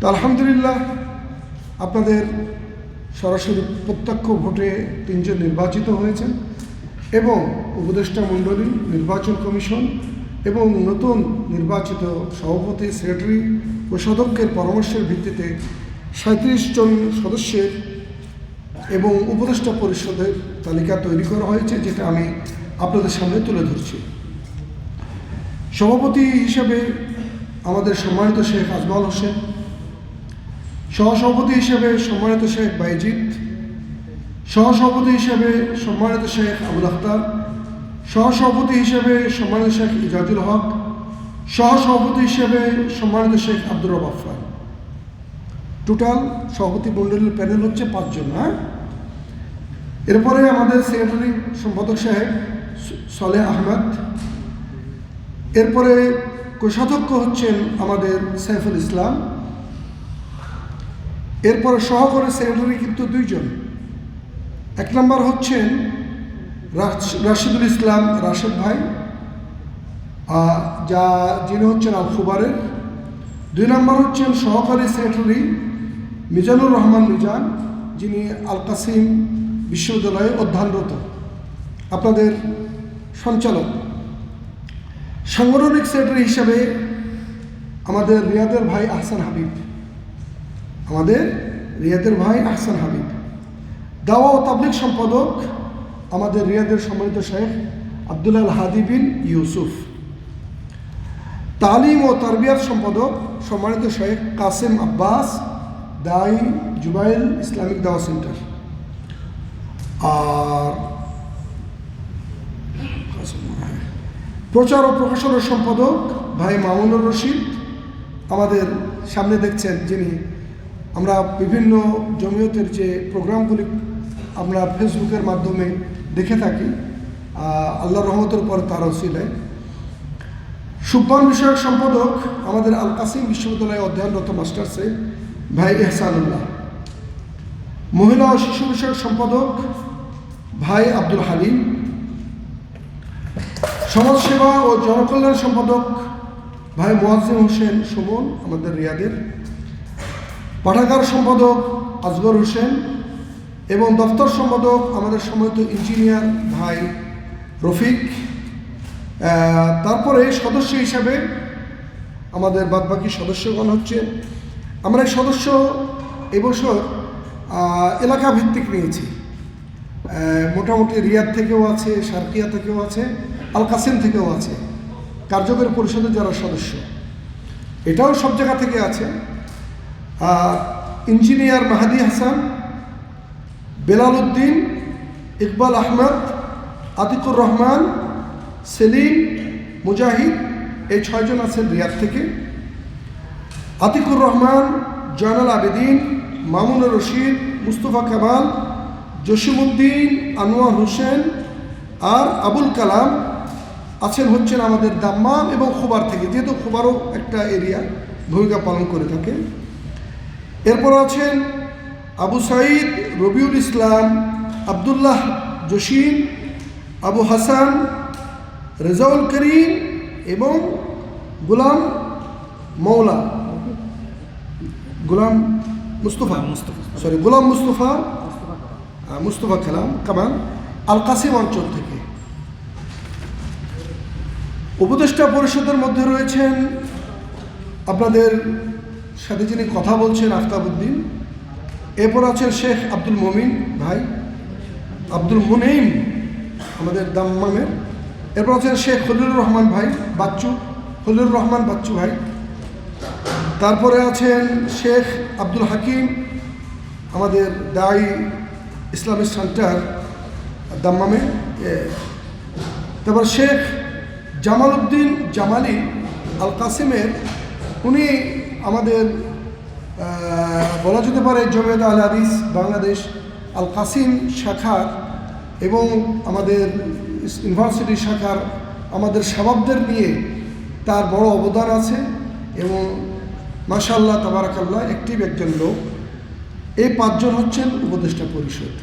তো আলহামদুলিল্লাহ, আপনাদের সরাসরি প্রত্যক্ষ ভোটে তিনজন নির্বাচিত হয়েছেন এবং উপদেষ্টা মণ্ডলী, নির্বাচন কমিশন এবং নতুন নির্বাচিত সভাপতি, সেক্রেটারি ও সদস্যের পরামর্শের ভিত্তিতে সাঁত্রিশ জন সদস্যের এবং উপদেষ্টা পরিষদের তালিকা তৈরি করা হয়েছে, যেটা আমি আপনাদের সামনে তুলে ধরছি। সভাপতি হিসেবে আমাদের সম্মানিত শেখ আজমাল হোসেন সহসভাপতি হিসেবে সম্মানিত শেখ বাইজিৎ সহসভাপতি হিসেবে সম্মানিত শেখ আবুল আখতার, সহসভাপতি হিসেবে সম্মানিত শেখ ইজাজুল হক, সহসভাপতি হিসেবে সম্মানিত শেখ আব্দুর রব আফান টোটাল সভাপতি মণ্ডলীর প্যানেল হচ্ছে পাঁচজন হ্যাঁ? এরপরে আমাদের সেক্রেটারি সম্পাদক সাহেব সলে আহমদ। এরপরে কোষাধ্যক্ষ হচ্ছেন আমাদের সাইফুল ইসলাম। এরপরে সহকারী সেক্রেটারি কিন্তু দুইজন। এক নম্বর হচ্ছেন রাশিদুল ইসলাম রাশেদ ভাই যা, যিনি হচ্ছেন আল ফুবারের দুই নম্বর হচ্ছেন সহকারী সেক্রেটারি মিজানুর রহমান মিজান, যিনি আল কাসিম বিশ্ববিদ্যালয়ে অধ্যয়নরত। আপনাদের সঞ্চালক। সাংগঠনিক সেক্রেটারি হিসাবে আমাদের রিয়াদের ভাই আহসান হাবিব। আমাদের রিয়াদের ভাই আহসান হাবিব দাওয়া ও তাবলিক সম্পাদক আমাদের রিয়াদের সম্মানিত শেখ আবদুল্লাহ হাদি বিন ইউসুফ। তালিম ও তারবিয়াত সম্পাদক সম্মানিত শেখ কাসেম আব্বাস, দাই জুবাইল ইসলামিক দাওয়া সেন্টার। আর প্রচার ও প্রকাশনের সম্পাদক ভাই মামুনুর রশিদ। আমাদের সামনে দেখছেন যিনি আমরা বিভিন্ন জমিয়তের যে প্রোগ্রামগুলি আমরা ফেসবুকের মাধ্যমে দেখে থাকি আল্লাহ রহমতের পর তার ওসিলায়। সুব্বান বিষয়ক সম্পাদক আমাদের আল কাসিম বিশ্ববিদ্যালয়ে অধ্যয়নরত মাস্টার্সে ভাই এহসানুল্লাহ। মহিলা ও শিশু বিষয়ক সম্পাদক ভাই আব্দুল হালিম। সমাজসেবা ও জনকল্যাণ সম্পাদক ভাই মোয়াজিম হোসেন সুমন, আমাদের রিয়াদের। পাঠাগার সম্পাদক আজগর হোসেন এবং দপ্তর সম্পাদক আমাদের সম্মানিত ইঞ্জিনিয়ার ভাই রফিক। তারপরে সদস্য হিসাবে আমাদের বাদবাকি সদস্যগণ হচ্ছে আমরা এই সদস্য এবছর এলাকা ভিত্তিক নিয়েছি। মোটামুটি রিয়াদ থেকেও আছে সার্কিয়া থেকেও আছে আল কাসিম থেকেও আছে। কার্যকরী পরিষদের যারা সদস্য, এটাও সব জায়গা থেকে আছে। ইঞ্জিনিয়ার মাহাদি হাসান বেলাল উদ্দিন ইকবাল আহমদ, আতিকুর রহমান, সেলিম, মুজাহিদ, এই ছয়জন আছেন রিয়াদ থেকে। আতিকুর রহমান, জয়নাল আবেদিন, মামুনুর রশিদ, মুস্তফা কামাল জসিমুদ্দিন আনোয়ার হোসেন আর আবুল কালাম আছেন হচ্ছেন আমাদের দাম্মাম এবং খোবার থেকে, যেহেতু খোবারও একটা এরিয়া ভূমিকা পালন করে থাকে। এরপর আছেন আবু সাইদ রবিউল ইসলাম, আবদুল্লাহ জসিম, আবু হাসান, রেজাউল করিম এবং গোলাম মৌলা গোলাম মুস্তফা। মুস্তফা সরি গোলাম মুস্তফা। মুস্তফা কালাম, কামাল। আল কাসিম অঞ্চল থেকে। উপদেষ্টা পরিষদের মধ্যে রয়েছেন আপনাদের সাথে যিনি কথা বলছেন আফতাবুদ্দিন এরপর আছেন শেখ আব্দুল মমিন ভাই, আব্দুল মুনেইম আমাদের দাম্মামের, এরপর আছেন শেখ খলিলুর রহমান ভাই, বাচ্চু খলিলুর রহমান বাচ্চু ভাই। তারপরে আছেন শেখ আব্দুল হাকিম, আমাদের দাই ইসলামিক সেন্টার দাম্মামে তারপর শেখ জামাল উদ্দিন জামালি আল কাসিমের উনি আমাদের বলা যেতে পারে জমেদ আল হাদিস বাংলাদেশ আল কাসিম শাখার এবং আমাদের ইউনিভার্সিটি শাখার আমাদের স্বভাবদের নিয়ে তার বড় অবদান আছে এবং মাশাল্লাহ তাবারাকাল্লাহ অ্যাক্টিভ একজন লোক। এই পাঁচজন হচ্ছেন উপদেষ্টা পরিষদ।